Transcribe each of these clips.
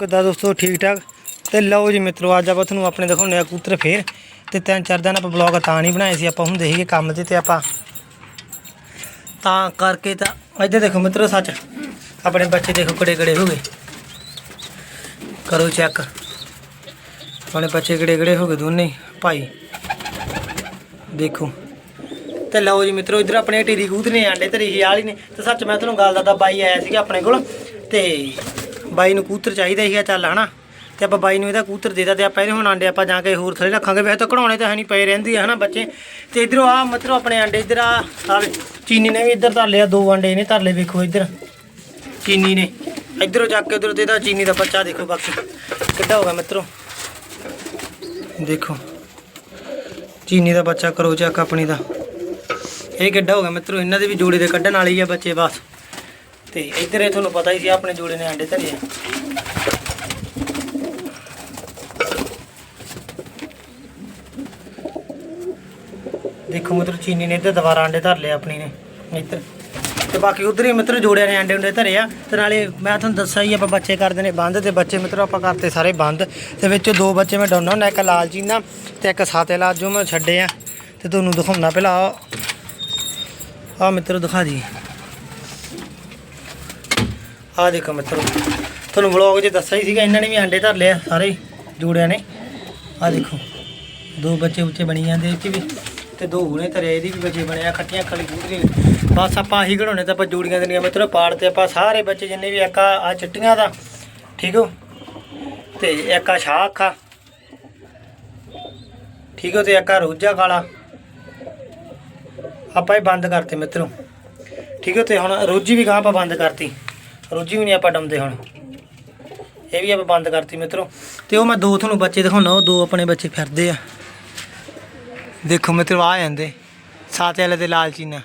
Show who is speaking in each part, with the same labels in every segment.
Speaker 1: ਕਿੱਦਾਂ ਦੋਸਤੋ ਠੀਕ ਠਾਕ ਤੇ ਲਓ ਜੀ ਮਿੱਤਰੋ, ਅੱਜ ਆਪਾਂ ਤੁਹਾਨੂੰ ਆਪਣੇ ਦਿਖਾਉਂਦੇ ਆ ਕਬੂਤਰ ਫੇਰ। ਤੇ ਤਿੰਨ ਚਾਰ ਦਿਨ ਆਪਾਂ ਬਲੌਗ ਤਾਂ ਨਹੀਂ ਬਣਾਏ ਸੀ, ਆਪਾਂ ਹੁੰਦੇ ਸੀਗੇ ਕੰਮ ਤੇ ਤੇ ਆਪਾਂ ਤਾਂ ਕਰਕੇ ਤਾਂ ਇੱਧਰ ਦੇਖੋ ਮਿੱਤਰੋ ਸੱਚ। ਆਪਣੇ ਬੱਚੇ ਦੇਖੋ ਕਿਹੜੇ ਕਿਹੜੇ ਹੋ ਗਏ। ਕਰੋ ਚੈੱਕ ਆਪਣੇ ਬੱਚੇ ਕਿਹੜੇ ਕਿਹੜੇ ਹੋ ਗਏ ਦੋਨੇ ਭਾਈ। ਦੇਖੋ। ਤੇ ਲਓ ਜੀ ਮਿੱਤਰੋ, ਇਧਰ ਆਪਣੇ ਢੀਰੀ ਕਬੂਤਰ ਨੇ ਆਂਡੇ ਧਰੀ ਸੀ ਵਾਲੀ ਨੇ। ਤੇ ਸੱਚ ਮੈਂ ਤੁਹਾਨੂੰ ਗੱਲ ਦੱਸਦਾ, ਬਾਈ ਆਇਆ ਸੀਗਾ ਆਪਣੇ ਕੋਲ। ਤੇ ਬਾਈ ਨੂੰ ਕੂਤਰ ਚਾਹੀਦਾ ਸੀਗਾ ਚੱਲ ਹਨਾ, ਤੇ ਆਪਾਂ ਬਾਈ ਨੂੰ ਇਹਦਾ ਕੂਤਰ ਦੇਦਾ ਤੇ ਆਪਾਂ ਇਹਦੇ ਹੁਣ ਆਂਡੇ ਆਪਾਂ ਜਾ ਕੇ ਹੋਰ ਥਲੇ ਰੱਖਾਂਗੇ, ਵੈਸੇ ਤਾਂ ਕਢਾਉਣੇ ਤਾਂ ਹੈ ਨਹੀਂ ਪਏ ਰਹਿੰਦੀ ਆ ਹਨਾ ਬੱਚੇ। ਤੇ ਇਧਰੋਂ ਆ ਮਤਲਬ ਆਪਣੇ ਆਂਡੇ, ਇਧਰ ਆ ਆਹ ਚੀਨੀ ਨੇ ਵੀ ਇਧਰ ਧਰ ਲਿਆ, ਦੋ ਆਂਡੇ ਇਹਨੇ ਧਰ ਲਏ ਵੇਖੋ ਇਧਰ, ਚੀਨੀ ਨੇ। ਇਧਰੋਂ ਜਾ ਕੇ ਉਧਰੋਂ ਤੇ ਇਹਦਾ ਚੀਨੀ ਦਾ ਬੱਚਾ ਦੇਖੋ ਬਾਕੀ ਕਿੱਡਾ ਹੋਗਾ ਮਿੱਤਰੋ ਦੇਖੋ, ਚੀਨੀ ਦਾ ਬੱਚਾ ਕਰੋ ਚੈੱਕ ਆਪਣੀ ਦਾ। ਇਹ ਕਿੱਡਾ ਹੋ ਗਿਆ ਮਿੱਤਰੋ ਇਹਨਾਂ ਦੇ ਵੀ ਜੋੜੇ ਦੇ ਕੱਢਣ ਵਾਲੀ ਆ ਬੱਚੇ ਬਸ। ਤੇ ਇੱਧਰ ਇਹ ਤੁਹਾਨੂੰ ਪਤਾ ਹੀ ਸੀ, ਆਪਣੇ ਜੋੜੇ ਨੇ ਆਂਡੇ ਧਰੇ ਆ। ਦੇਖੋ ਮਿੱਤਰ, ਚੀਨੀ ਨੇ ਇੱਧਰ ਦੁਬਾਰਾ ਆਂਡੇ ਧਰ ਲਏ ਆਪਣੀ ਨੇ ਇੱਧਰ ਤੇ ਬਾਕੀ ਉਧਰ ਹੀ ਮਿੱਤਰ ਜੋੜਿਆਂ ਨੇ ਆਂਡੇ ਉਂਡੇ ਧਰੇ ਆ। ਤੇ ਨਾਲੇ ਮੈਂ ਤੁਹਾਨੂੰ ਦੱਸਿਆ ਹੀ ਆਪਾਂ ਬੱਚੇ ਕਰਦੇ ਨੇ ਬੰਦ ਤੇ ਬੱਚੇ ਮਿੱਤਰ ਆਪਾਂ ਕਰਤੇ ਸਾਰੇ ਬੰਦ। ਤੇ ਵਿੱਚ ਦੋ ਬੱਚੇ ਮੈਂ ਡਾਉਣਾ ਹੁੰਦਾ ਇੱਕ ਲਾਲ ਚੀਨਾ ਤੇ ਇੱਕ ਸਾਤੇ ਲਾਲ ਜੋ ਮੈਂ ਛੱਡੇ ਆ। ਤੇ ਤੁਹਾਨੂੰ ਦਿਖਾਉਣਾ ਪਹਿਲਾਂ, ਆਹ। ਆ ਮਿੱਤਰ ਦਿਖਾ ਦੀ ਆਹ ਦੇਖੋ ਮਿੱਤਰੋ, ਤੁਹਾਨੂੰ ਵਲੌਗ 'ਚ ਦੱਸਿਆ ਹੀ ਸੀਗਾ, ਇਹਨਾਂ ਨੇ ਵੀ ਆਂਡੇ ਧਰ ਲਿਆ ਸਾਰੇ ਹੀ ਜੋੜਿਆਂ ਨੇ। ਆਹ ਦੇਖੋ, ਦੋ ਬੱਚੇ ਉੱਚੇ ਬਣੀ ਜਾਂਦੇ ਇਹ 'ਚ ਵੀ ਤੇ ਦੋ ਹੁਣੇ ਧਰੇ, ਇਹਦੀ ਵੀ ਬੱਚੇ ਬਣੇ ਆ, ਖੱਟੀਆਂ ਖਲੀ ਗੁੱਡਰੀ ਬਸ ਆਪਾਂ ਆਹੀ ਘੜਾਉਣੇ ਤਾਂ ਆਪਾਂ ਜੋੜੀਆਂ ਦੇਣੀਆਂ, ਮਿੱਤਰੋ ਪਾੜ ਤੇ ਆਪਾਂ ਸਾਰੇ ਬੱਚੇ ਜਿੰਨੇ ਵੀ ਇੱਕ ਆ ਆਹ ਚਿੱਟੀਆਂ ਦਾ, ਠੀਕ ਹੋ? ਤੇ ਇੱਕ ਆ ਸ਼ਾਖ ਆ, ਠੀਕ ਹੋ? ਤੇ ਇੱਕ ਆ ਰੋਜਾ ਕਾਲਾ। ਆਪਾਂ ਇਹ ਬੰਦ ਕਰਤੇ ਮਿੱਤਰੋ, ਠੀਕ ਹੈ? ਤੇ ਹੁਣ ਰੋਜੀ ਵੀ ਗਾਂ ਆਪਾਂ ਬੰਦ ਕਰਤੀ। ਰੋਜੀ ਵੀ ਨਹੀਂ ਆਪਾਂ ਡੰਦੇ ਹੁਣ। ਇਹ ਵੀ ਆਪਾਂ ਬੰਦ ਕਰਤੀ ਮਿੱਤਰੋ। ਤੇ ਉਹ ਮੈਂ ਦੋ ਤੁਹਾਨੂੰ ਬੱਚੇ ਦਿਖਾਉਣਾ, ਉਹ ਦੋ ਆਪਣੇ ਬੱਚੇ ਫਿਰਦੇ ਆ। ਦੇਖੋ ਮਿੱਤਰੋ, ਆ ਜਾਂਦੇ। ਸਾਤੇ ਵਾਲੇ ਦੇ ਲਾਲਚੀਨਾ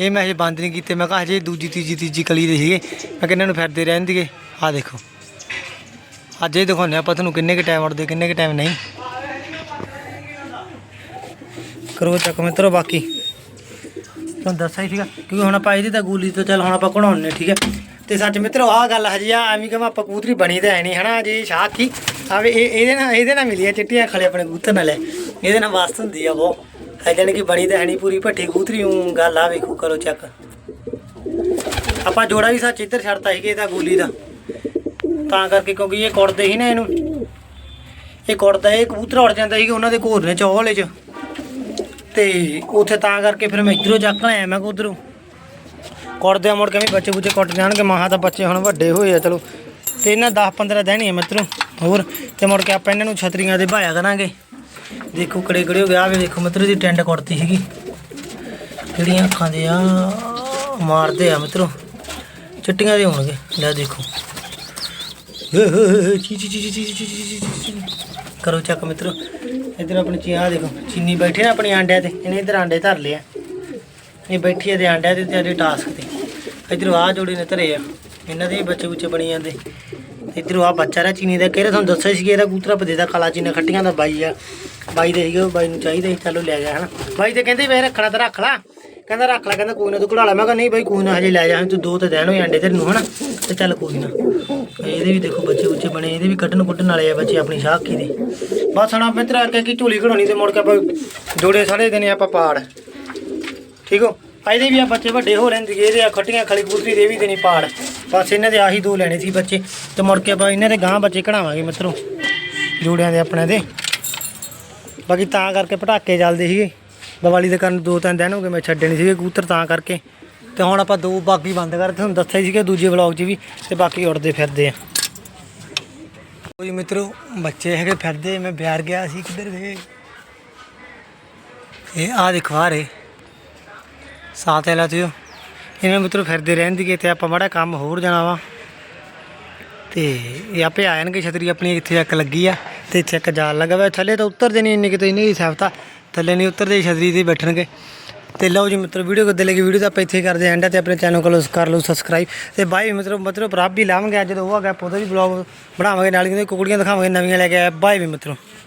Speaker 1: ਇਹ ਮੈਂ ਹਜੇ ਬੰਦ ਨਹੀਂ ਕੀਤੇ, ਮੈਂ ਕਿਹਾ ਹਜੇ ਦੂਜੀ, ਤੀਜੀ ਤੀਜੀ ਕਲੀ ਦੇ ਸੀਗੇ। ਮੈਂ ਕਿਹਾ ਇਹਨਾਂ ਨੂੰ ਫਿਰਦੇ ਰਹਿਣ ਰਹਿਣਗੇ ਆ ਦੇਖੋ। ਅੱਜ ਇਹ ਦਿਖਾਉਂਦੇ ਆਪਾਂ ਤੁਹਾਨੂੰ ਕਿੰਨੇ ਕੁ ਟਾਈਮ ਉੜਦੇ ਕਿੰਨੇ ਕੁ ਟਾਈਮ ਨਹੀਂ। ਕਰੋ ਚੱਕ ਮਿੱਤਰੋ ਬਾਕੀ। ਤੁਹਾਨੂੰ ਦੱਸਿਆ ਹੀ ਸੀਗਾ, ਕਿਉਂਕਿ ਹੁਣ ਆਪਾਂ ਇਹਦੀ ਤਾਂ ਗੂਲੀ ਤੋਂ ਚੱਲ ਹੁਣ ਆਪਾਂ ਕਢਾਉਣੇ ਠੀਕ ਹੈ। ਤੇ ਸੱਚ ਮਿੱਤਰੋ, ਆਹ ਗੱਲ ਹਜੇ ਆ, ਐਵੇਂ ਕਿ ਆਪਾਂ ਕਬੂਤਰੀ ਬਣੀ ਤਾਂ ਹੈ ਨਹੀਂ, ਹਨਾ ਜੀ ਸ਼ਾਖ ਹੀ ਆਵੇ ਇਹ ਇਹਦੇ ਨਾਲ ਇਹਦੇ ਨਾਲ ਮਿਲੀ ਆ ਚਿੱਟੀਆਂ ਖਲੇ ਆਪਣੇ ਕਬੂਤਰ ਨਾਲ। ਇਹਦੇ ਨਾਲ ਵਾਸਤ ਹੁੰਦੀ ਆ ਉਹ ਹੈ ਜਾਣੀ ਕਿ ਬਣੀ ਤਾਂ ਹੈ ਨਹੀਂ ਪੂਰੀ ਭੱਠੀ ਕਬੂਤਰੀ ਉਹ ਗੱਲ ਆ ਵੇਖੋ, ਕਰੋ ਚੈੱਕ ਆਪਾਂ ਜੋੜਾ ਵੀ ਸੱਚ ਇੱਧਰ ਛੱਡਤਾ ਸੀਗਾ ਇਹਦਾ ਗੋਲੀ ਦਾ। ਤਾਂ ਕਰਕੇ ਕਿਉਂਕਿ ਇਹ ਕੁੜਦੇ ਸੀ ਨਾ ਇਹਨੂੰ। ਇਹ ਕੁੜਦਾ ਇਹ ਕਬੂਤਰ ਉੜ ਜਾਂਦਾ ਸੀ ਕਿ ਉਹਨਾਂ ਦੇ ਘੋਰ ਨੇ ਚੌਲੇ 'ਚ। ਤੇ ਉੱਥੇ ਤਾਂ ਕਰਕੇ ਫਿਰ ਮੈਂ ਇੱਧਰੋਂ ਚੱਕ ਲਿਆ, ਮੈਂ ਉਧਰੋਂ। ਕੁੱਟਦੇ ਆ, ਮੁੜ ਕੇ ਵੀ ਬੱਚੇ ਬੁੱਚੇ ਕੁੱਟ ਜਾਣਗੇ। ਮਾਹਾਂ ਤਾਂ ਬੱਚੇ ਹੁਣ ਵੱਡੇ ਹੋਏ ਆ, ਚਲੋ। ਤੇ ਇਹਨਾਂ 10 15 ਦਿਨ ਹੀ ਆ ਮਿੱਤਰੋ, ਹੋਰ। ਤੇ ਮੁੜ ਕੇ ਆਪਾਂ ਇਹਨਾਂ ਨੂੰ ਛਤਰੀਆਂ ਦੇ ਭਾਇਆ ਕਰਾਂਗੇ। ਦੇਖੋ ਕੜੇ ਕੜੇ ਹੋ ਗਿਆ ਵੇ ਦੇਖੋ ਮਿੱਤਰੋ ਦੀ ਟੈਂਡ ਕੁੱਟਤੀ ਸੀਗੀ। ਜਿਹੜੀਆਂ ਅੱਖਾਂ ਦੇ ਆ, ਮਾਰਦੇ ਆ ਮਿੱਤਰੋ। ਚਿੱਟੀਆਂ ਦੇ ਹੋਣਗੇ। ਲੈ ਦੇਖੋ। ਕਰੋ ਚੱਕ ਮਿੱਤਰੋ। ਇਧਰ ਆਪਣੀ ਚੀਹਾ ਦੇਖੋ। ਚੀਨੀ ਬੈਠੇ ਨੇ ਆਪਣੇ ਆਂਡਿਆਂ ਤੇ। ਇਹਨੇ ਇਧਰ ਆਂਡੇ ਧਰ ਲਿਆ ਇਹ ਬੈਠੀ ਆ ਤੇ ਆਂਡਿਆਂ ਤੇ ਤੇ ਟਾਸਕ ਤੇ। ਇਧਰ ਆ ਜੋੜੇ ਨੇ ਧਰੇ ਆ। ਇਹਨਾਂ ਦੇ ਬੱਚੇ ਬੁੱਚੇ ਬਣੀ ਜਾਂਦੇ। ਇਧਰ ਆ ਬੱਚਾ ਰਾ ਚੀਨੀ ਦਾ। ਕਿਹੜਾ ਤੁਹਾਨੂੰ ਦੱਸਿਆ ਸੀ ਕਿ ਇਹਦਾ ਕੂਤਰਾ ਪਦੇ ਦਾ ਕਾਲਾ ਚੀਨਾ ਖੱਟੀਆਂ ਦਾ ਬਾਈ ਆ। ਬਾਈ ਦੇ ਸੀਗੇ ਉਹ ਬਾਈ ਨੂੰ ਚਾਹੀਦਾ ਸੀ, ਚਲੋ ਲੈ ਗਿਆ ਹਨਾ। ਬਾਈ ਤੇ ਕਹਿੰਦੇ ਵੇ ਰੱਖਣਾ ਤਾਂ ਰੱਖ ਲਾ। ਕਹਿੰਦਾ ਰੱਖ ਲੈ, ਕਹਿੰਦਾ ਕੋਈ ਨਾ ਤੂੰ ਘੜਾ ਲੈ। ਮੈਂ ਕਿਹਾ ਨਹੀਂ ਬਾਈ, ਕੋਈ ਨਾ ਹਜੇ ਲੈ ਜਾ। ਤੂੰ ਦੋ ਤੇ ਦੇਣ ਹੋਏ ਆਂਡੇ ਤੇਰੇ ਨੂੰ ਹਨਾ। ਤੇ ਚੱਲ ਕੋਈ ਨਾ। ਇਹਦੇ ਵੀ ਦੇਖੋ ਬੱਚੇ ਉੱਚੇ ਬਣੇ, ਇਹਦੇ ਵੀ ਕੱਢਣ ਕੁੱਟਣ ਵਾਲੇ ਆ ਬੱਚੇ ਆਪਣੀ ਸ਼ਾਖੀ ਦੇ ਬਸ ਹਣਾ ਆਪਾਂ ਤੇਰਾ ਅੱਗੇ ਕੀ ਝੋਲੀ ਘੜਾਉਣੀ ਤੇ ਮੁੜ ਕੇ ਆਪਾਂ ਜੋੜੇ ਸਾਰੇ ਦਿਨੇ ਆਪਾਂ ਪਾੜ। ਠੀਕ ਹੋ? ਇਹਦੇ ਵੀ ਆ ਬੱਚੇ ਵੱਡੇ ਹੋ ਲੈਂਦੇ ਇਹਦੇ ਆ ਖੱਟੀਆਂ ਖਲੀ ਕੂਤਰੀ ਦੇ ਵੀ ਦੇਣੀ ਪਾੜ। ਬਸ ਇਹਨਾਂ ਦੇ ਆਹੀ ਦੋ ਲੈਣੇ ਸੀ ਬੱਚੇ। ਤੇ ਮੁੜ ਕੇ ਆਪਾਂ ਇਹਨਾਂ ਦੇ ਗਾਂ ਬੱਚੇ ਕਢਾਵਾਂਗੇ ਮਿੱਤਰੋ, ਜੋੜਿਆਂ ਦੇ ਆਪਣੇ ਦੇ। ਬਾਕੀ ਤਾਂ ਕਰਕੇ ਪਟਾਕੇ ਚੱਲਦੇ ਸੀਗੇ। ਦੀਵਾਲੀ ਦੇ ਕਾਰਨ ਦੋ ਤਿੰਨ ਦਿਨ ਹੋ ਗਏ, ਮੈਂ ਛੱਡੇ ਨਹੀਂ ਸੀਗੇ ਕਬੂਤਰ ਤਾਂ ਕਰਕੇ। ਤੇ ਹੁਣ ਆਪਾਂ ਦੋ ਬਾਗੀ ਬੰਦ ਕਰ ਤੁਹਾਨੂੰ ਦੱਸਿਆ ਹੀ ਸੀਗਾ, ਦੂਜੇ ਵਲੌਗ 'ਚ ਵੀ, ਤੇ ਬਾਕੀ ਉੜਦੇ ਫਿਰਦੇ ਆ। ਕੋਈ ਮਿੱਤਰੋ, ਬੱਚੇ ਹੈਗੇ ਫਿਰਦੇ, ਮੈਂ ਬਿਆਰ ਗਿਆ ਸੀ ਕਿੱਧਰ ਗਏ? ਇਹ ਆ ਦੇਖੋ ਆ ਸਾਥ ਲੈ ਲਾ ਤਿਓ ਇਹਨਾਂ ਮਿੱਤਰੋ ਫਿਰਦੇ ਰਹਿੰਦੀ ਤੇ ਆਪਾਂ ਮਾੜਾ ਕੰਮ ਹੋਰ ਜਾਣਾ ਵਾ। ਤੇ ਇਹ ਆਪੇ ਆ ਜਾਣਗੇ ਛਤਰੀ, ਆਪਣੀ ਇੱਥੇ ਇੱਕ ਲੱਗੀ ਆ ਤੇ ਇੱਥੇ ਇੱਕ ਜਾਲ ਲੱਗਾ ਵਾ। ਥੱਲੇ ਤਾਂ ਉਤਰਦੇ ਨਹੀਂ, ਇੰਨੇ ਕਿਤੇ ਇੰਨੇ ਹੀ ਸਾਫਤਾ ਥੱਲੇ ਨਹੀਂ ਉਤਰਦੇ, ਛਤਰੀ ਤੇ ਬੈਠਣਗੇ। ਤੇ ਲਓ ਜੀ ਮਿੱਤਰੋ, ਵੀਡੀਓ ਕਿੱਦਾਂ ਲੱਗੀ? ਵੀਡੀਓ ਤਾਂ ਆਪਾਂ ਇੱਥੇ ਕਰਦੇ ਐਂਡ ਤੇ ਆਪਣੇ ਚੈਨਲ ਕੋਲ ਕਰ ਲਓ ਸਬਸਕ੍ਰਾਈਬ ਤੇ ਬਾਈ ਮਿੱਤਰੋ ਮਤਲਬ ਰੱਬ ਵੀ ਲਾਵਾਂਗੇ ਅੱਜ ਜਦੋਂ ਉਹ ਆ ਗਿਆ ਉਹਦਾ ਵੀ ਬਲੌਗ ਬਣਾਵਾਂਗੇ, ਨਾਲ ਹੀ ਕੁਕੜੀਆਂ ਦਿਖਾਵਾਂਗੇ, ਨਵੀਆਂ ਲੈ ਕੇ ਆਇਆ। ਬਾਈ ਵੀ ਮਿੱਤਰੋ।